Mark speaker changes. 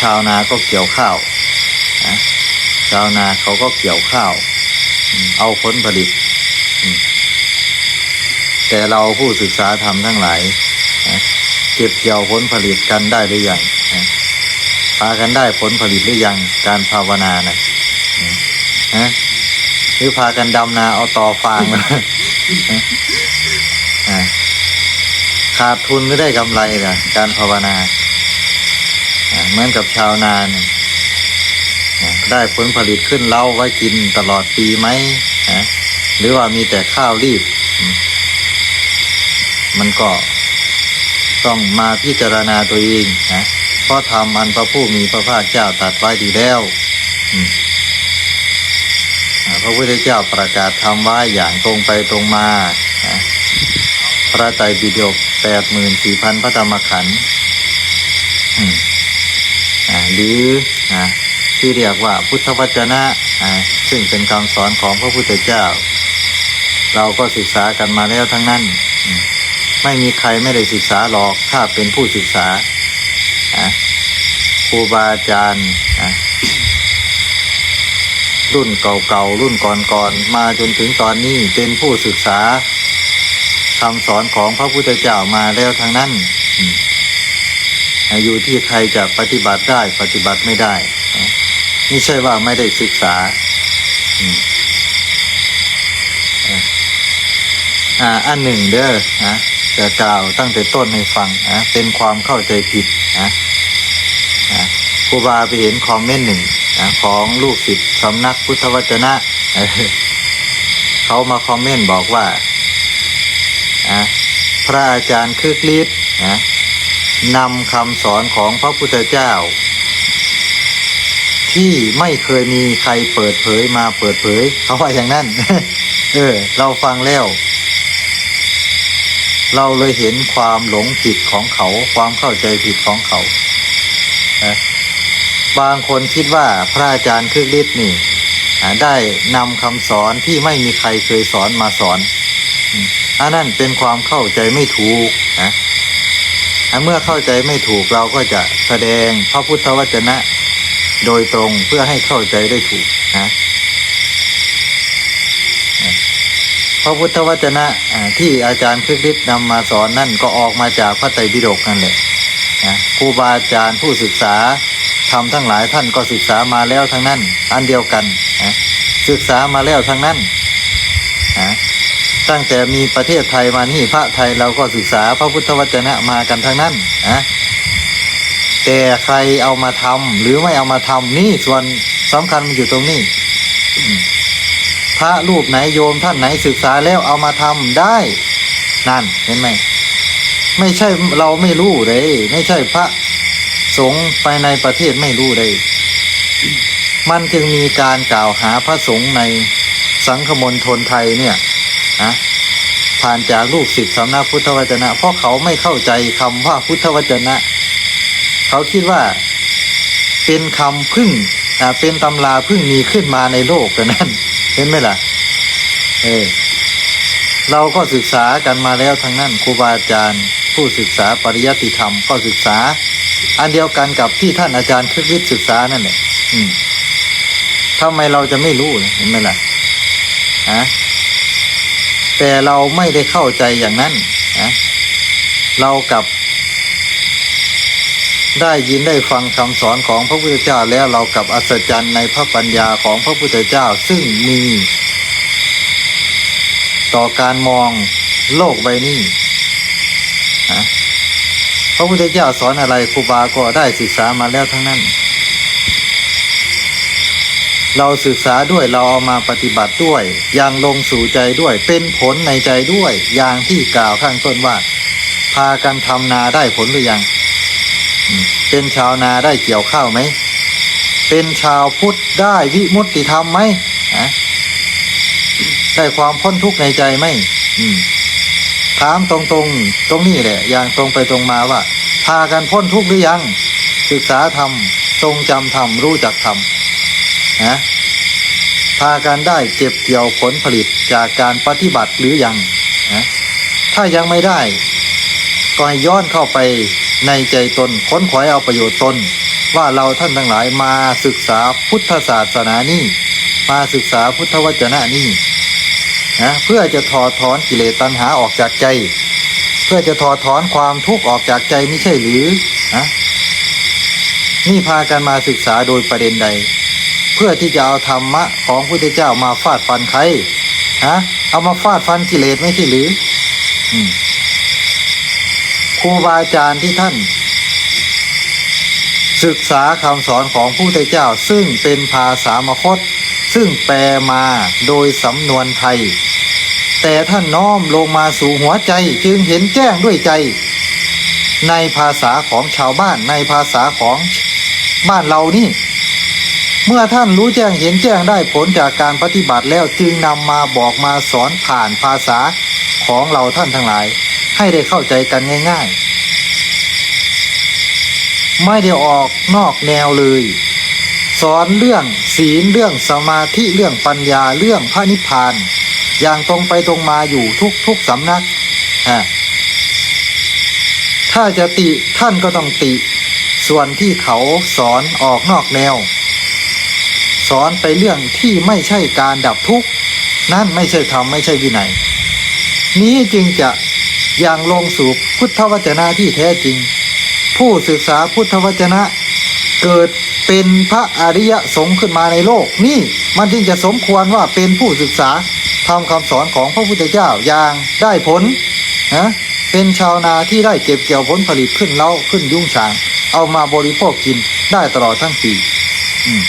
Speaker 1: ชาวนาก็เกี่ยวข้าวนะชาวนาเขาก็เกี่ยวข้าว เอาผลผลิต แต่เราผู้ศึกษาธรรมทั้งหลายเก็บเกี่ยวผลผลิตกันได้หรือยังพากันได้ผลผลิตหรือยังการภาวนานะฮะหรือพากันดำนาเอาต่อฟางมาขาดทุนหรือได้กำไรล่ะการภาวนา เหมือนกับชาวนานได้ผลผลิตขึ้นเล้าไว้กินตลอดปีไหมฮะหรือว่ามีแต่ข้าวรีบ มันก็ต้องมาพิจารณาตัวเองนะเพราะทำอันพระผู้มีพระภาคเจ้าตัดไว้ดีแล้วอ่าพระพุทธเจ้าประกาศทำไว้อย่างตรงไปตรงมาพระไตรปิฎกแปดหมื่นสี่พันพระธรรมขันธ์อืม หรือที่เรียกว่าพุทธวจนะซึ่งเป็นคำสอนของพระพุทธเจ้า เราก็ศึกษากันมาแล้วทั้งนั้น ไม่มีใครไม่ได้ศึกษาหรอกถ้าเป็นผู้ศึกษาครูบาอาจารย์อ่ารุ่นเก่าๆ รุ่นก่อนๆ มาจนถึงตอนนี้เป็นผู้ศึกษาคำสอนของพระพุทธเจ้ามาแล้วทางนั้น อยู่ที่ใครจะปฏิบัติได้ปฏิบัติไม่ได้นะไม่ใช่ว่าไม่ได้ศึกษาอ่าอันหนึ่งเด้อนะจะกล่าวตั้งแต่ต้นให้ฟังนะเป็นความเข้าใจผิดนะนะครูบาไปเห็นคอมเมนต์หนึ่งนะของลูกศิษย์สำนักพุทธวจนะเเขามาคอมเมนต์บอกว่านะพระอาจารย์คึกฤทธิ์ นำคำสอนของพระพุทธเจ้า ที่ไม่เคยมีใครเปิดเผยมาเปิดเผยเขาว่าอย่างนั้น เออ เราฟังแล้ว เราเลยเห็นความหลงผิดของเขา ความเข้าใจผิดของเขานะบางคนคิดว่าพระอาจารย์คึกฤทธิ์นี่ได้นำคำสอนที่ไม่มีใครเคยสอนมาสอนอันนั้นเป็นความเข้าใจไม่ถูกนะ เมื่อเข้าใจไม่ถูกเราก็จะแสดงพระพุทธวจนะ โดยตรงเพื่อให้เข้าใจได้ถูกนะพระพุทธวจนะที่อาจารย์คริสฤทธิ์นำมาสอนนั่นก็ออกมาจากพระไตรปิฎกนั่นแหละนะครูบาอาจารย์ผู้ศึกษาทำทั้งหลายท่านก็ศึกษามาแล้วทั้งนั้น อันเดียวกันนะศึกษามาแล้วทั้งนั้นนะ ตั้งแต่มีประเทศไทยมานี่พระไทยเราก็ศึกษาพระพุทธวจนะมากันทั้งนั้นนะแต่ใครเอามาทำหรือไม่เอามาทำนี่ส่วนสำคัญมันอยู่ตรงนี้พระรูปไหนโยมท่านไหนศึกษาแล้วเอามาทำได้ นั่นเห็นไหมไม่ใช่เราไม่รู้เลย ไม่ใช่พระสงฆ์ไปในประเทศไม่รู้เลย มันจึงมีการกล่าวหาพระสงฆ์ในสังคมณฑลไทยเนี่ย นะผ่านจากลูกศิษย์สำนักพุทธวจนะ เพราะเขาไม่เข้าใจคำว่าพุทธวจนะ เขาคิดว่าเป็นคำพึ่งเป็นตำราพึ่งมีขึ้นมาในโลกแต่นั้นเห็นไหมล่ะ เออเราก็ศึกษากันมาแล้วทางนั้นครูบาอาจารย์ ผู้ศึกษาปริยัติธรรมก็ศึกษา อันเดียวกันกับที่ท่านอาจารย์คึกฤทธิ์ศึกษานั่นแหละอืมทำไมเราจะไม่รู้เห็นไหมล่ะฮะ แต่เราไม่ได้เข้าใจอย่างนั้นนะเรากับ ได้ยินได้ฟังคำสอนของพระพุทธเจ้าแล้วเรากับอัศจรรย์ในพระปัญญาของพระพุทธเจ้าซึ่งมี ต่อการมองโลกใบนี้นะพระพุทธเจ้าสอนอะไรครูบาก็ได้ศึกษามาแล้วทั้งนั้น เราศึกษาด้วยเราเอามาปฏิบัติด้วยอย่างลงสู่ใจด้วยเป็นผลในใจด้วย อย่างที่กล่าวข้างต้นว่า พากันทำนาได้ผลหรือยัง เป็นชาวนาได้เกี่ยวข้าวไหม เป็นชาวพุทธได้วิมุตติธรรมไหมฮะได้ความพ้นทุกข์ในใจไหมมถามตรงๆตรงนี้แหละ อย่างตรงไปตรงมาว่า พากันพ้นทุกข์หรือยัง ศึกษาธรรมทรงจำธรรมรู้จักธรรม นะพากันได้เก็บเกี่ยวผลผลิตจากการปฏิบัติหรือยังนะถ้ายังไม่ได้ ก็ให้ย้อนเข้าไปในใจตนค้นขวายเอาประโยชน์ตน ว่าเราท่านทั้งหลายมาศึกษาพุทธศาสนานี่มาศึกษาพุทธวจนะนี่นะเพื่อจะถอดถอนกิเลสตัณหาออกจากใจ เพื่อจะถอดถอนความทุกข์ออกจากใจไม่ใช่หรือนะนี่พากันมาศึกษาโดยประเด็นใด พื่อที่จะเอาธรรมะของพุทธเจ้ามาฟาดฟันใครฮะเอามาฟาดฟันกิเลสไม่ใช่หรือครูบาอาจารย์ที่ท่าน ศึกษาคำสอนของพระพุทธเจ้า ซึ่งเป็นภาษามคต ซึ่งแปลมาโดยสำนวนไทย แต่ท่านน้อมลงมาสู่หัวใจจึงเห็นแจ้งด้วยใจ ในภาษาของชาวบ้านในภาษาของบ้านเรานี่ เมื่อท่านรู้แจ้งเห็นแจ้งได้ผลจากการปฏิบัติแล้วจึงนำมาบอกมาสอนผ่านภาษาของเราท่านทั้งหลาย ให้ได้เข้าใจกันง่าย ๆ ไม่ได้ออกนอกแนวเลย สอนเรื่องศีลเรื่องสมาธิเรื่องปัญญาเรื่องพระนิพพาน อย่างตรงไปตรงมาอยู่ทุกทุกสำนักฮะถ้าจะติท่านก็ต้องติ ส่วนที่เขาสอนออกนอกแนว สอนไปเรื่องที่ไม่ใช่การดับทุกข์นั่นไม่ใช่ธรรมไม่ใช่วินัย นี้จึงจะอย่างลงสู่พุทธวจนะที่แท้จริง ผู้ศึกษาพุทธวจนะ เกิดเป็นพระอริยสงฆ์ขึ้นมาในโลก นี่มันจึงจะสมควรว่าเป็นผู้ศึกษาทำคำสอนของพระพุทธเจ้าอย่างได้ผลนะเป็นชาวนาที่ได้เก็บเกี่ยวผลผลิตขึ้นเล้าขึ้นยุ่งฉาง เอามาบริโภคกินได้ตลอดทั้งปีอืม